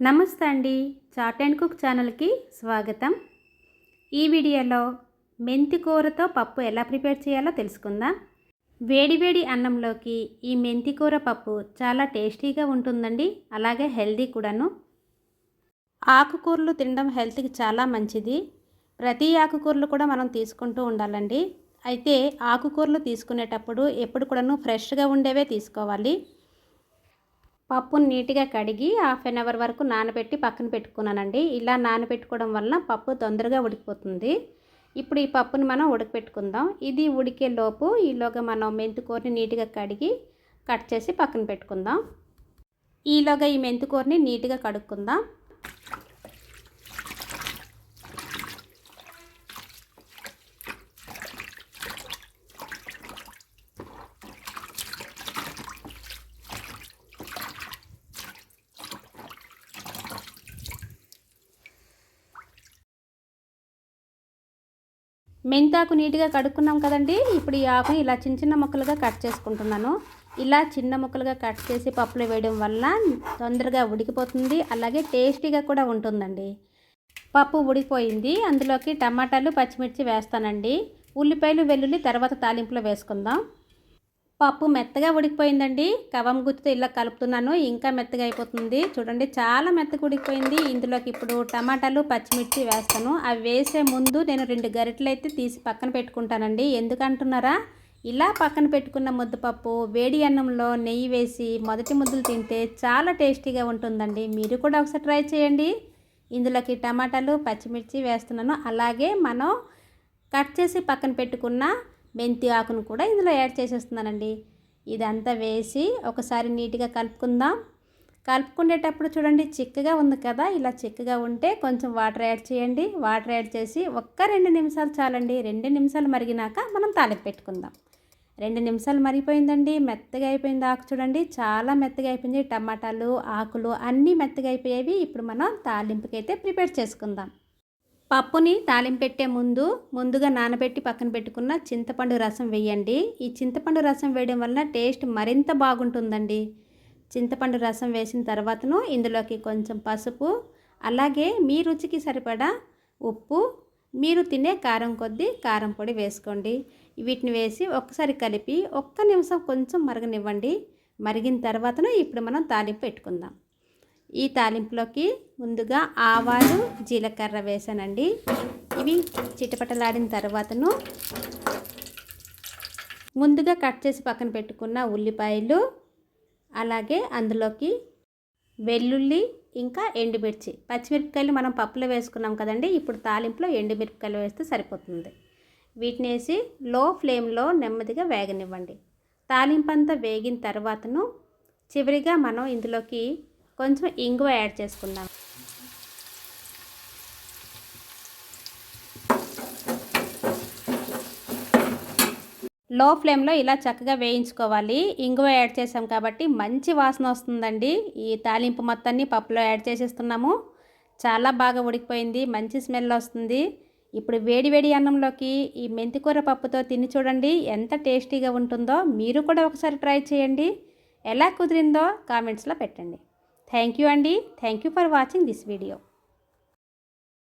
నమస్తే అండి. Chat and cook ఛానల్కి స్వాగతం. ఈ వీడియోలో మెంతి కూరతో పప్పు ఎలా ప్రిపేర్ చేయాలో తెలుసుకుందాం? వేడివేడి అన్నంలోకి ఈ మెంతి కూర పప్పు చాలా టేస్టీగా ఉంటుందండి. అలాగే హెల్దీ కూడాను. ఆకుకూరలు తినడం హెల్త్కి చాలా మంచిది. ప్రతి ఆకుకూరలు కూడా మనం తీసుకుంటూ ఉండాలండి. అయితే ఆకుకూరలు తీసుకునేటప్పుడు ఎప్పుడు కూడాను ఫ్రెష్గా ఉండేవే తీసుకోవాలి. పప్పును నీట్గా కడిగి హాఫ్ అన్ అవర్ వరకు నానబెట్టి పక్కన పెట్టుకున్నానండి. ఇలా నానబెట్టుకోవడం వలన పప్పు తొందరగా ఉడికిపోతుంది. ఇప్పుడు ఈ పప్పుని మనం ఉడకపెట్టుకుందాం. ఇది ఉడికే లోపు ఈలోగా మనం మెంతికూరని నీట్గా కడిగి కట్ చేసి పక్కన పెట్టుకుందాం. ఈలోగా ఈ మెంతుకూరని నీట్గా కడుక్కుందాం. మెంతాకు నీట్గా కడుక్కున్నాం కదండి. ఇప్పుడు ఈ ఆకుని ఇలా చిన్న చిన్న ముక్కలుగా కట్ చేసుకుంటున్నాను. ఇలా చిన్న ముక్కలుగా కట్ చేసి పప్పులో వేయడం వల్ల తొందరగా ఉడికిపోతుంది. అలాగే టేస్టీగా కూడా ఉంటుందండి. పప్పు ఉడికిపోయింది. అందులోకి టమాటాలు పచ్చిమిర్చి వేస్తానండి. ఉల్లిపాయలు వెల్లుల్లి తర్వాత తాలింపులో వేసుకుందాం. పప్పు మెత్తగా ఉడికిపోయిందండి. కవం గుత్తితో ఇలా కలుపుతున్నాను. ఇంకా మెత్తగా అయిపోతుంది. చూడండి చాలా మెత్తగా ఉడికిపోయింది. ఇందులోకి ఇప్పుడు టమాటాలు పచ్చిమిర్చి వేస్తాను. అవి వేసే ముందు నేను రెండు గరిటలు అయితే తీసి పక్కన పెట్టుకుంటానండి. ఎందుకంటున్నారా? ఇలా పక్కన పెట్టుకున్న ముద్దపప్పు వేడి అన్నంలో నెయ్యి వేసి మొదటి ముద్దలు తింటే చాలా టేస్టీగా ఉంటుందండి. మీరు కూడా ఒకసారి ట్రై చేయండి. ఇందులోకి టమాటాలు పచ్చిమిర్చి వేస్తున్నాను. అలాగే మనం కట్ చేసి పక్కన పెట్టుకున్న మెంతి ఆకును కూడా ఇందులో యాడ్ చేసేస్తున్నానండి. ఇదంతా వేసి ఒకసారి నీట్గా కలుపుకుందాం. కలుపుకునేటప్పుడు చూడండి చిక్కగా ఉంది కదా. ఇలా చిక్కగా ఉంటే కొంచెం వాటర్ యాడ్ చేయండి. వాటర్ యాడ్ చేసి ఒక్క రెండు నిమిషాలు చాలండి. రెండు నిమిషాలు మరిగినాక మనం తాలింపు పెట్టుకుందాం. రెండు నిమిషాలు మరిగిపోయిందండి. మెత్తగా అయిపోయింది ఆకు చూడండి. చాలా మెత్తగా అయిపోయింది. టమాటాలు ఆకులు అన్నీ మెత్తగా అయిపోయేవి. ఇప్పుడు మనం తాలింపుకైతే ప్రిపేర్ చేసుకుందాం. పప్పుని తాలింపెట్టే ముందు ముందుగా నానబెట్టి పక్కన పెట్టుకున్న చింతపండు రసం వేయండి. ఈ చింతపండు రసం వేయడం వల్ల టేస్ట్ మరింత బాగుంటుందండి. చింతపండు రసం వేసిన తర్వాతను ఇందులోకి కొంచెం పసుపు అలాగే మీ రుచికి సరిపడా ఉప్పు మీరు తినే కారం కొద్దీ కారం పొడి వేసుకోండి. వీటిని వేసి ఒక్కసారి కలిపి ఒక్క నిమిషం కొంచెం మరగనివ్వండి. మరిగిన తర్వాతను ఇప్పుడు మనం తాలింపు పెట్టుకుందాం. ఈ తాలింపులోకి ముందుగా ఆవాలు జీలకర్ర వేసానండి. ఇవి చిటపటలాడిన తర్వాతను ముందుగా కట్ చేసి పక్కన పెట్టుకున్న ఉల్లిపాయలు అలాగే అందులోకి వెల్లుల్లి ఇంకా ఎండుమిర్చి. పచ్చిమిరపకాయలు మనం పప్పులో వేసుకున్నాం కదండి ఇప్పుడు తాలింపులో ఎండుమిరపకాయలు వేస్తే సరిపోతుంది. వీటిని వేసి లో ఫ్లేమ్లో నెమ్మదిగా వేగనివ్వండి. తాలింపు అంతా వేగిన తర్వాతను చివరిగా మనం ఇందులోకి కొంచెం ఇంగువ యాడ్ చేసుకుందాం. లో ఫ్లేమ్లో ఇలా చక్కగా వేయించుకోవాలి. ఇంగువ యాడ్ చేసాం కాబట్టి మంచి వాసన వస్తుందండి. ఈ తాలింపు మొత్తాన్ని పప్పులో యాడ్ చేసేస్తున్నాము. చాలా బాగా ఉడికిపోయింది. మంచి స్మెల్ వస్తుంది. ఇప్పుడు వేడి వేడి అన్నంలోకి ఈ మెంతికూర పప్పుతో తిని చూడండి. ఎంత టేస్టీగా ఉంటుందో మీరు కూడా ఒకసారి ట్రై చేయండి. ఎలా కుదిరిందో కామెంట్స్లో పెట్టండి. థ్యాంక్ యూ అండి. Thank you for watching this video.